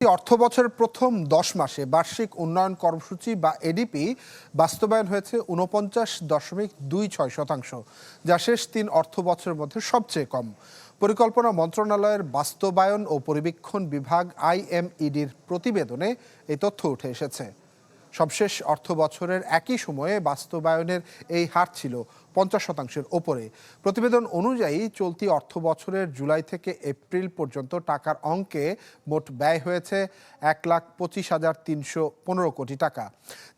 অর্থ বছরের প্রথম দশ মাসে বার্ষিক উন্নয়ন কর্মসূচি বা এডিপি বাস্তবায়ন হয়েছে উনপঞ্চাশ দশমিক দুই ছয় শতাংশ, যা শেষ তিন অর্থ বছরের মধ্যে সবচেয়ে কম। পরিকল্পনা মন্ত্রণালয়ের বাস্তবায়ন ও পরিবীক্ষণ বিভাগ আইএমইডির প্রতিবেদনে এই তথ্য উঠে এসেছে। সবশেষ অর্থ বছরের একই সময়ে বাস্তবায়নের এই হার ছিল পঞ্চাশ শতাংশের ওপরে। প্রতিবেদন অনুযায়ী চলতি অর্থ বছরের জুলাই থেকে এপ্রিল পর্যন্ত টাকার অঙ্কে মোট ব্যয় হয়েছে এক লাখ পঁচিশ হাজার তিনশো পনেরো কোটি টাকা,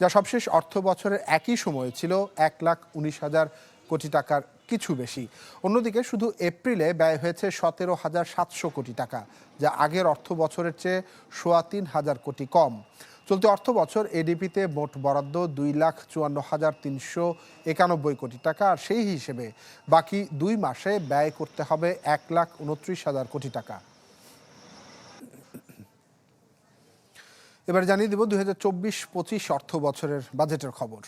যা সবশেষ অর্থ বছরের একই সময়ে ছিল এক লাখ উনিশ হাজার কোটি টাকার কিছু বেশি। অন্যদিকে শুধু এপ্রিলে ব্যয় হয়েছে সতেরো হাজার সাতশো কোটি টাকা, যা আগের অর্থ বছরের চেয়ে সোয়া তিন হাজার কোটি কম। চলতি অর্থ বছর এডিপিতে মোট বরাদ্দ দুই লাখ চুয়ান্ন হাজার তিনশো একানব্বই কোটি টাকা, আর সেই হিসেবে বাকি দুই মাসে ব্যয় করতে হবে এক লাখ উনত্রিশ হাজার কোটি টাকা। এবার জানিয়ে দেব দুই হাজার চব্বিশ পঁচিশ অর্থ বছরের বাজেটের খবর।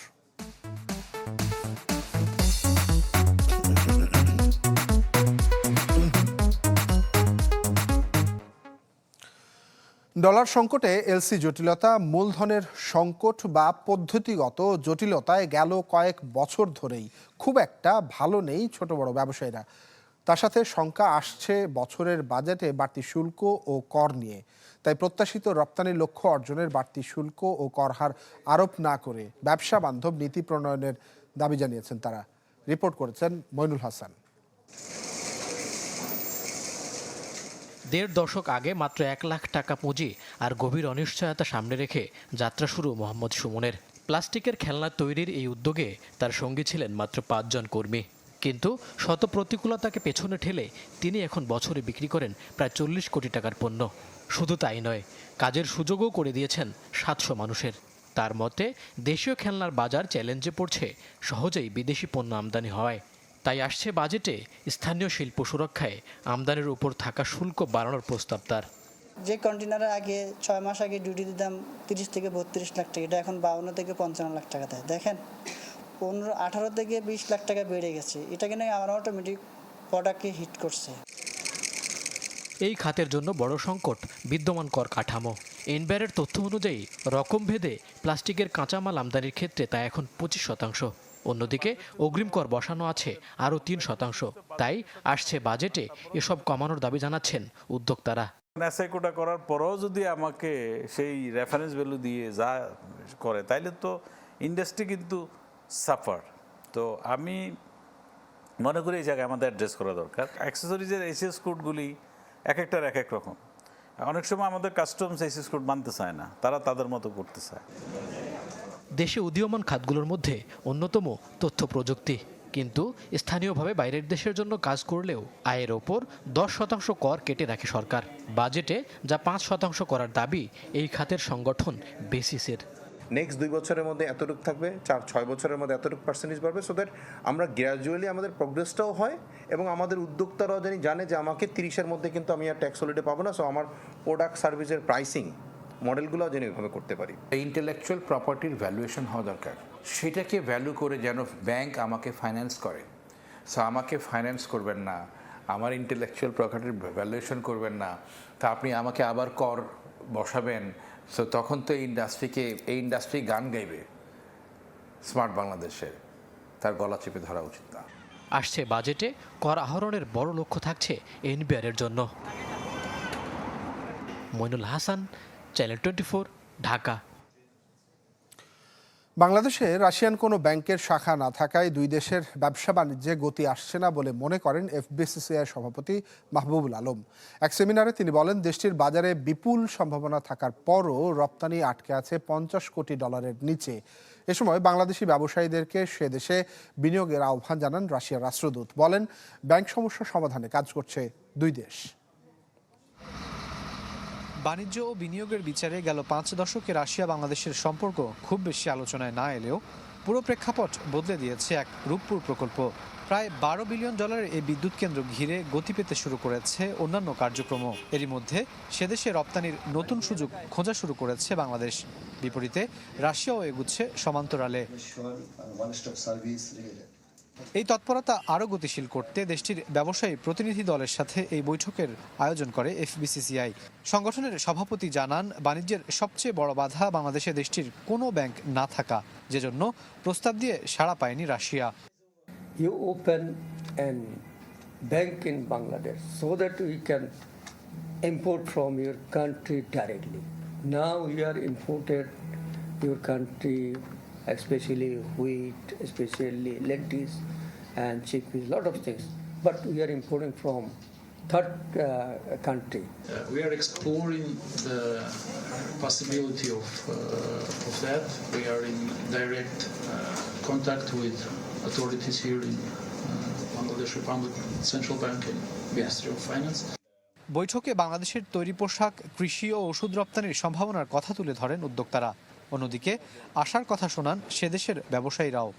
ডলার সংকটে এলসি জটিলতা, মূলধনের সংকট বা পদ্ধতিগত জটিলতায় গেল কয়েক বছর ধরেই। খুব একটা ভালো নেই ছোট বড় ব্যবসায়ীরা। তার সাথে শঙ্কা আসছে বছরের বাজেটে বাড়তি শুল্ক ও কর নিয়ে। তাই প্রত্যাশিত রপ্তানি লক্ষ্য অর্জনের বাড়তি শুল্ক ও কর হার আরোপ না করে ব্যবসা বান্ধব নীতি প্রণয়নের দাবি জানিয়েছেন তারা। রিপোর্ট করেছেন মইনুল হাসান। দেড় দশক আগে মাত্র এক লাখ টাকা পুঁজি আর গভীর অনিশ্চয়তা সামনে রেখে যাত্রা শুরু মোহাম্মদ সুমনের। প্লাস্টিকের খেলনা তৈরির এই উদ্যোগে তার সঙ্গী ছিলেন মাত্র পাঁচজন কর্মী। কিন্তু শত প্রতিকূলতাকে পেছনে ঠেলে তিনি এখন বছরে বিক্রি করেন প্রায় চল্লিশ কোটি টাকার পণ্য। শুধু তাই নয়, কাজের সুযোগও করে দিয়েছেন সাতশো মানুষের। তার মতে, দেশীয় খেলনার বাজার চ্যালেঞ্জে পড়ছে, সহজেই বিদেশি পণ্য আমদানি হওয়ায়। তাই আসছে বাজেটে স্থানীয় শিল্প সুরক্ষায় আমদানির উপর থাকা শুল্ক বাড়ানোর প্রস্তাব তার। যে কন্টেনারে আগে ছয় মাস আগে ডিউটি দিতাম তিরিশ থেকে বত্রিশ লাখ টাকা এটা এখন বাউন্ন থেকে পঞ্চান্ন লাখ টাকা দেয়। দেখেন পনেরো আঠারো থেকে বিশ লাখ টাকা বেড়ে গেছে। এটা কিনে আমার অটোমেটিক প্রোডাক্টকে হিট করছে। এই খাতের জন্য বড় সংকট বিদ্যমান কর কাঠামো। এনবিআরের তথ্য অনুযায়ী রকমভেদে প্লাস্টিকের কাঁচামাল আমদানির ক্ষেত্রে তা এখন পঁচিশ শতাংশ। অন্যদিকে অগ্রিম কর বসানো আছে আরও তিন শতাংশ। তাই আসছে বাজেটে এসব কমানোর দাবি জানাচ্ছেন উদ্যোক্তারা। করার পরও যদি আমাকে সেই রেফারেন্স ভ্যালু দিয়ে যা করে, তাইলে তো ইন্ডাস্ট্রি কিন্তু সাফার তো আমি মনে করি এই জায়গায় আমাদের অ্যাড্রেস করা দরকার। অ্যাক্সেসরিজের এসিএস কোডগুলি এক একটার এক এক রকম। অনেক সময় আমাদের কাস্টমস এসিএস কোড মানতে চায় না, তারা তাদের মতো করতে চায়। দেশে উদীয়মান খাতগুলোর মধ্যে অন্যতম তথ্য প্রযুক্তি। কিন্তু স্থানীয়ভাবে বাইরের দেশের জন্য কাজ করলেও আয়ের ওপর দশ শতাংশ কর কেটে রাখে সরকার। বাজেটে যা পাঁচ শতাংশ করার দাবি, এই খাতের সংগঠন বেসিসের। নেক্সট দুই বছরের মধ্যে এতটুকু থাকবে, চার, ছয় বছরের মধ্যে এতটুকু পার্সেন্টেজ বাড়বে সো দ্যাট আমরা গ্র্যাজুয়ালি আমাদের প্রোগ্রেসটাও হয় এবং আমাদের উদ্যোক্তারাও জানি, জানে যে আমাকে তিরিশের মধ্যে কিন্তু আমি আর ট্যাক্স হলিডে পাবো না সো আমার প্রোডাক্ট সার্ভিসের প্রাইসিং মডেলগুলোও যেন এভাবে করতে পারি। ইন্টেলেকচুয়াল প্রপার্টির ভ্যালুয়েশন হওয়া দরকার। সেটাকে ভ্যালু করে যেন ব্যাংক আমাকে ফাইন্যান্স করে। সো আমাকে ফাইন্যান্স করবেন না আমার ইন্টেলেকচুয়াল প্রপার্টির ভ্যালুয়েশন করবেন না তা আপনি আমাকে আবার কর বসাবেন। সো তখন তো এই ইন্ডাস্ট্রিকে এই ইন্ডাস্ট্রি গান গাইবে। স্মার্ট বাংলাদেশের তার গলা চেপে ধরা উচিত না। আসছে বাজেটে কর আহরণের বড় লক্ষ্য থাকছে এনবিআরের জন্য। মইনুল হাসান চ্যানেল টোয়েন্টি ঢাকা বাংলাদেশে রাশিয়ান কোনো ব্যাংকের শাখা না থাকায় দুই দেশের ব্যবসা বাণিজ্যে গতি আসছে না বলে মনে করেন এফবিসিসিআই সভাপতি মাহবুবুল আলম। এক সেমিনারে তিনি বলেন, দেশটির বাজারে বিপুল সম্ভাবনা থাকার পরও রপ্তানি আটকে আছে পঞ্চাশ কোটি ডলারের নিচে। এ সময় বাংলাদেশি ব্যবসায়ীদেরকে সে দেশে বিনিয়োগের আহ্বান জানান রাশিয়ার রাষ্ট্রদূত। বলেন, ব্যাংক সমস্যা সমাধানে কাজ করছে দুই দেশ। বাণিজ্য ও বিনিয়োগের বিচারে গেল পাঁচ দশকে রাশিয়া বাংলাদেশের সম্পর্ক খুব বেশি আলোচনায় না এলেও পুরো প্রেক্ষাপট বদলে দিয়েছে এক রূপপুর প্রকল্প। প্রায় বারো বিলিয়ন ডলারের এই বিদ্যুৎ কেন্দ্র ঘিরে গতি পেতে শুরু করেছে অন্যান্য কার্যক্রমও। এরই মধ্যে সেদেশে রপ্তানির নতুন সুযোগ খোঁজা শুরু করেছে বাংলাদেশ। বিপরীতে রাশিয়াও এগুচ্ছে সমান্তরালে। এই তৎপরতা আরও গতিশীল করতে দেশটির ব্যবসায়ী প্রতিনিধি দলের সাথে এই বৈঠকের আয়োজন করে এফবিসিসিআই সংগঠনের সভাপতি জানান বাণিজ্যের সবচেয়ে বড় বাধা বাংলাদেশে দেশটির কোনো ব্যাংক না থাকা যেজন্য প্রস্তাব দিয়ে সাড়া পায়নি Russia you open an bank in Bangladesh so that we can import from your country directly. Now we are imported your country, especially wheat, especially lentils and chickpeas, lot of things. But we are importing from third uh, country. Uh, we are exploring the possibility of, uh, of that. We are in direct uh, contact with authorities here in uh, Bangladesh Republic, Central Bank and Ministry of Finance. বৈঠকে বাংলাদেশের তৈরি পোশাক কৃষি ও ওষুধ রপ্তানির সম্ভাবনার কথা তুলে ধরেন উদ্যোক্তারা অন্যদিকে আশার কথা শোনান সে দেশের ব্যবসায়ীরাও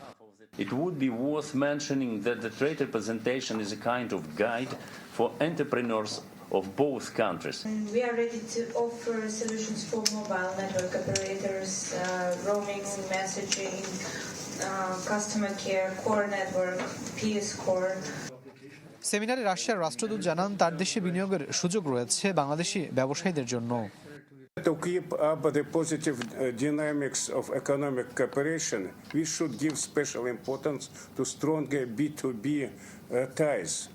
It would be worth mentioning that the trade representation is a kind of guide for entrepreneurs of both countries. We are ready to offer solutions for mobile network operators, uh, roaming, messaging, uh, customer care, core network, PS core. সেমিনারে রাশিয়ার রাষ্ট্রদূত জানান তার দেশে বিনিয়োগের সুযোগ রয়েছে বাংলাদেশি ব্যবসায়ীদের জন্য To keep up the positive uh, dynamics of economic cooperation, we should give special importance to stronger B2B uh, ties.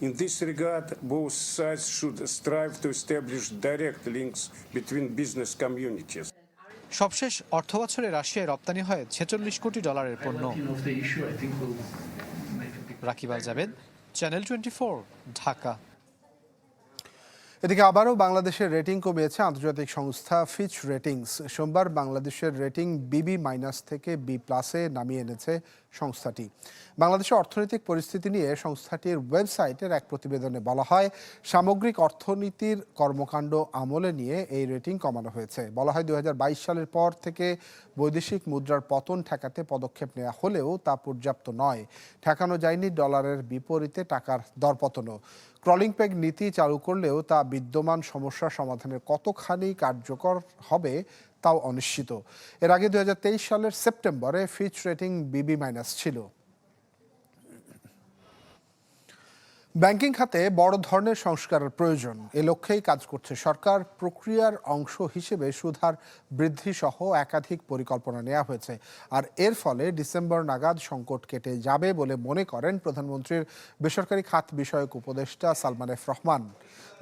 In this regard, both sides should strive to establish direct links between business communities. সবশেষ অর্থ বছরে রাশিয়ায় রপ্তানি হয় ছেচল্লিশ কোটি ডলারের পণ্য Of the issue, I think we'll make a big Rakib Al Javed channel twenty Dhaka এদিকে আবারও বাংলাদেশের রেটিং কমিয়েছে আন্তর্জাতিক সংস্থা ফিচ রেটিংস সোমবার বাংলাদেশের রেটিং বিবি মাইনাস থেকে বি প্লাসে নামিয়ে এনেছে সংস্থাটি। বাংলাদেশের অর্থনৈতিক পরিস্থিতি নিয়ে সংস্থাটির ওয়েবসাইটের এক প্রতিবেদনে বলা হয়, সামগ্রিক অর্থনীতির কর্মকাণ্ড আমলে নিয়ে এই রেটিং কমানো হয়েছে। বলা হয়, দুই হাজার বাইশ সালের পর থেকে বৈদেশিক মুদ্রার পতন ঠেকাতে পদক্ষেপ নেওয়া হলেও তা পর্যাপ্ত নয়। ঠেকানো যায়নি ডলারের বিপরীতে টাকার দরপতনও। ক্রলিং পেগ নীতি চালু করলেও তা বিদ্যমান সমস্যা সমাধানের কতখানি কার্যকর হবে তাও অনিশ্চিত। এর আগে দুই হাজার তেইশ সালের সেপ্টেম্বরে ফিচ রেটিং বিবি মাইনাস ছিল। ব্যাংকিং খাতে বড় ধরনের সংস্কারের প্রয়োজন। এ লক্ষ্যেই কাজ করছে সরকার। প্রক্রিয়ার অংশ হিসেবে সুধার বৃদ্ধি সহ একাধিক পরিকল্পনা নেওয়া হয়েছে। আর এর ফলে ডিসেম্বর নাগাদ সংকট কেটে যাবে বলে মনে করেন প্রধানমন্ত্রীর বেসরকারি খাত বিষয়ক উপদেষ্টা সালমান এফ রহমান।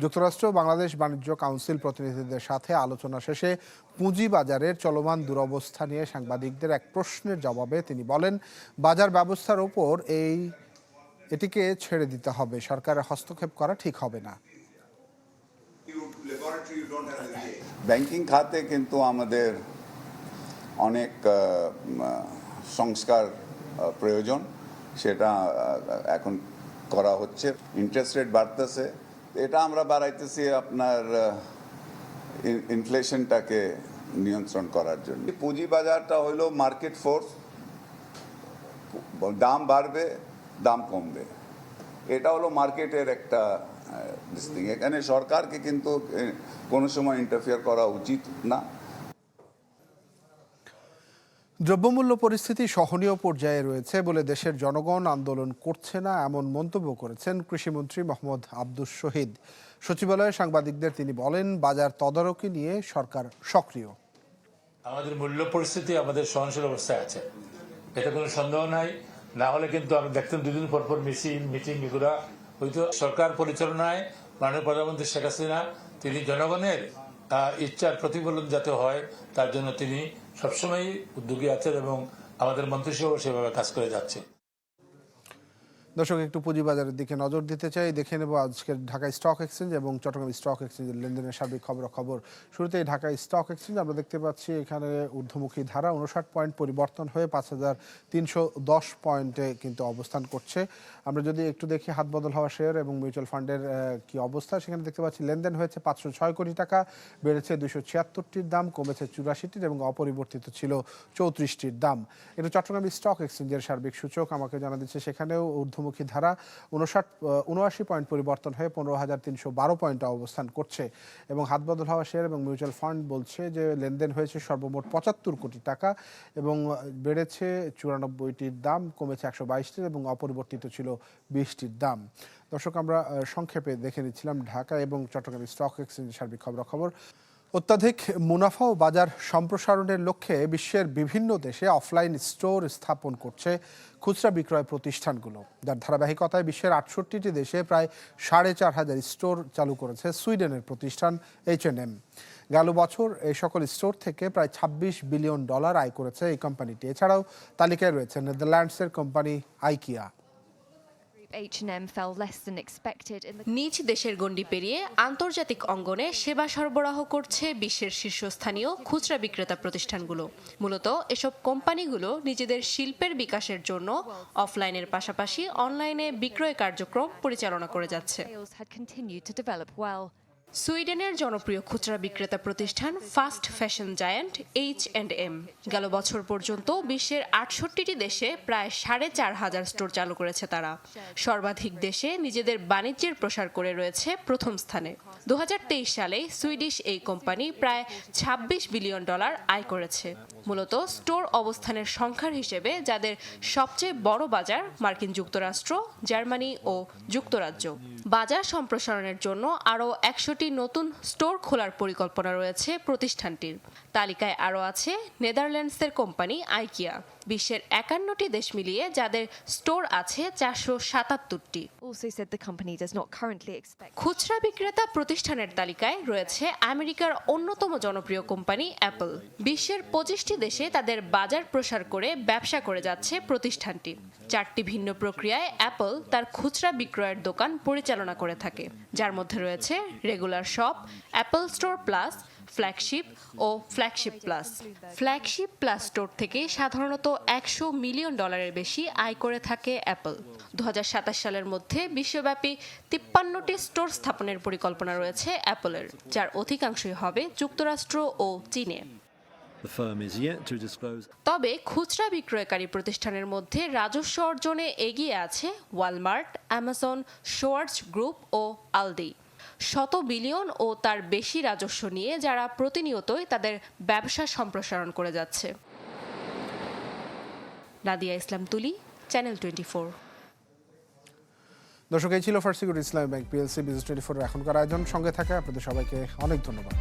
যুক্তরাষ্ট্র, বাংলাদেশ বাণিজ্য কাউন্সিল প্রতিনিধিদের সাথে আলোচনা শেষে পুঁজিবাজারের চলমান দুরবস্থা নিয়ে সাংবাদিকদের এক প্রশ্নের জবাবে তিনি বলেন, বাজার ব্যবস্থার ওপর এই এটিকে ছেড়ে দিতে হবে। সরকারের হস্তক্ষেপ করা ঠিক হবে না। ব্যাংকিং খাতে কিন্তু আমাদের অনেক সংস্কার প্রয়োজন। সেটা এখন করা হচ্ছে। ইন্টারেস্ট রেট বাড়তেছে। এটা আমরা বাড়াইতেছি আপনার ইনফ্লেশনটাকে নিয়ন্ত্রণ করার জন্য। পুঁজিবাজারটা হলো মার্কেট ফোর্স দাম বাড়বে। দাম কমবে। এটা হলো মার্কেটের একটা এখানে সরকারকে কিন্তু কোনো সময় ইন্টারফিয়ার করা উচিত না। দ্রব্যমূল্য পরিস্থিতি সহনীয় পর্যায়ে রয়েছে বলে দেশের জনগণ আন্দোলন করছে না এমন মন্তব্য করেছেন কৃষিমন্ত্রী মোহাম্মদ আব্দুস শহীদ। সচিবালয়ে সাংবাদিকদের তিনি বলেন বাজার তদারকি নিয়ে সরকার সক্রিয়। আমাদের মূল্য পরিস্থিতি আমাদের সহনশীল অবস্থায় আছে। এটা কোনো সন্দেহ নাই। না হলে কিন্তু আমি দেখতাম দুদিন পর পর মিছিল, মিটিং এগুলা হয়তো সরকার পরিচালনায় মাননীয় প্রধানমন্ত্রী শেখ হাসিনা, তিনি জনগণের ইচ্ছার প্রতিফলন যাতে হয়, তার জন্য তিনি সবসময় উদ্যোগী আছেন এবং আমাদের মন্ত্রিসভাও সেভাবে কাজ করে যাচ্ছে দর্শক, একটু পুঁজিবাজারের দিকে নজর দিতে চাই। দেখে নেব আজকের ঢাকা স্টক এক্সচেঞ্জ এবং চট্টগ্রাম স্টক এক্সচেঞ্জের লেনদেনের সার্বিক খবর খবর শুরুতেই ঢাকা স্টক এক্সচেঞ্জ, আমরা দেখতে পাচ্ছি এখানে ঊর্ধ্বমুখী ধারা উনষাট পয়েন্ট পরিবর্তন হয়ে পাঁচ হাজার তিনশো দশ পয়েন্টে কিন্তু অবস্থান করছে। আমরা যদি একটু দেখি হাত বদল হওয়া শেয়ার এবং মিউচুয়াল ফান্ডের কি অবস্থা, সেখানে দেখতে পাচ্ছি লেনদেন হয়েছে পাঁচশো ছয় কোটি টাকা, বেড়েছে দুশো ছিয়াত্তরটির দাম, কমেছে চুরাশিটির এবং অপরিবর্তিত ছিল চৌত্রিশটির দাম। এটা চট্টগ্রাম স্টক এক্সচেঞ্জের সার্বিক সূচক, আমাকে জানা দিচ্ছে সেখানেও ঊর্ধ্ব ঊর্ধ্বমুখী ধারা উনষাট উনআশি পয়েন্ট পরিবর্তন হয়ে পনেরো হাজার তিনশো বারো পয়েন্টে অবস্থান করছে। এবং হাত বদল হওয়া শেয়ার এবং মিউচুয়াল ফান্ড বলছে যে লেনদেন হয়েছে সর্বমোট পঁচাত্তর কোটি টাকা এবং বেড়েছে চুরানব্বইটির দাম, কমেছে একশো বাইশটির এবং অপরিবর্তিত ছিল বিশটির দাম। দর্শক, আমরা সংক্ষেপে দেখে নিচ্ছিলাম ঢাকা এবং চট্টগ্রাম স্টক এক্সচেঞ্জের সার্বিক খবরাখবর। অত্যাধিক মুনাফা ও বাজার সম্প্রসারণের লক্ষ্যে বিশ্বের বিভিন্ন দেশে অফলাইন স্টোর স্থাপন করছে খুচরা বিক্রয় প্রতিষ্ঠানগুলো। যার ধারাবাহিকতায় বিশ্বের আটষট্টিটি দেশে প্রায় সাড়ে চার হাজার স্টোর চালু করেছে সুইডেনের প্রতিষ্ঠান এইচ এন এম গেল বছর এই সকল স্টোর থেকে প্রায় ২৬ বিলিয়ন ডলার আয় করেছে এই কোম্পানিটি। এছাড়াও তালিকায় রয়েছে নেদারল্যান্ডসের কোম্পানি আইকিয়া। নিজ দেশের গণ্ডি পেরিয়ে আন্তর্জাতিক অঙ্গনে সেবা সরবরাহ করছে বিশ্বের শীর্ষস্থানীয় খুচরা বিক্রেতা প্রতিষ্ঠানগুলো। মূলত এসব কোম্পানিগুলো নিজেদের শিল্পের বিকাশের জন্য অফলাইনের পাশাপাশি অনলাইনে বিক্রয় কার্যক্রম পরিচালনা করে যাচ্ছে। সুইডেনের জনপ্রিয় খুচরা বিক্রেতা প্রতিষ্ঠান fast fashion giant H and M গেল বছর পর্যন্ত বিশ্বের আটষট্টিটি দেশে প্রায় সাড়ে চার হাজার স্টোর চালু করেছে তারা। সর্বাধিক দেশে নিজেদের বাণিজ্যের প্রসার করে রয়েছে প্রথম স্থানে। দু হাজার তেইশ সালে সুইডিশ এই কোম্পানি প্রায় ২৬ বিলিয়ন ডলার আয় করেছে। মূলত স্টোর অবস্থানের সংখ্যার হিসেবে যাদের সবচেয়ে বড় বাজার মার্কিন যুক্তরাষ্ট্র, জার্মানি ও যুক্তরাজ্য। বাজার সম্প্রসারণের জন্য আরও একশোটি নতুন স্টোর খোলার পরিকল্পনা রয়েছে প্রতিষ্ঠানটির। তালিকায় আরও আছে নেদারল্যান্ডসের কোম্পানি আইকিয়া বিশ্বের একান্নটি দেশ মিলিয়ে যাদের স্টোর আছে চারশো সাতাত্তরটি। খুচরা বিক্রেতা প্রতিষ্ঠানের তালিকায় রয়েছে আমেরিকার অন্যতম জনপ্রিয় কোম্পানি অ্যাপল। বিশ্বের পঁচিশটি দেশে তাদের বাজার প্রসার করে ব্যবসা করে যাচ্ছে প্রতিষ্ঠানটি। চারটি ভিন্ন প্রক্রিয়ায় অ্যাপল তার খুচরা বিক্রয়ের দোকান পরিচালনা করে থাকে। যার মধ্যে রয়েছে regular shop apple store plus flagship ও flagship plus flagship plus store থেকে সাধারণত একশো মিলিয়ন ডলারের বেশি আয় করে থাকে অ্যাপল দু হাজার সাতাশ সালের মধ্যে বিশ্বব্যাপী তিপ্পান্নটি স্টোর স্থাপনের পরিকল্পনা রয়েছে অ্যাপলের যার অধিকাংশই হবে যুক্তরাষ্ট্র ও চীনে। তবে খুচরা বিক্রয়কারী প্রতিষ্ঠানের মধ্যে রাজস্ব অর্জনে এগিয়ে আছে ওয়ালমার্ট অ্যামাজন শোয়ার্স গ্রুপ ও আলদি শত বিলিয়ন ও তার বেশি রাজস্ব নিয়ে যারা প্রতিনিয়তই তাদের ব্যবসা সম্প্রসারণ করে যাচ্ছে। নাদিয়া ইসলাম তুলি চ্যানেল টোয়েন্টি ফোর দর্শক, এই ছিল Farsikur Islam bank PLC business twenty four এখনকার আয়োজন। সঙ্গে থাকে আপনাদের সবাইকে অনেক ধন্যবাদ।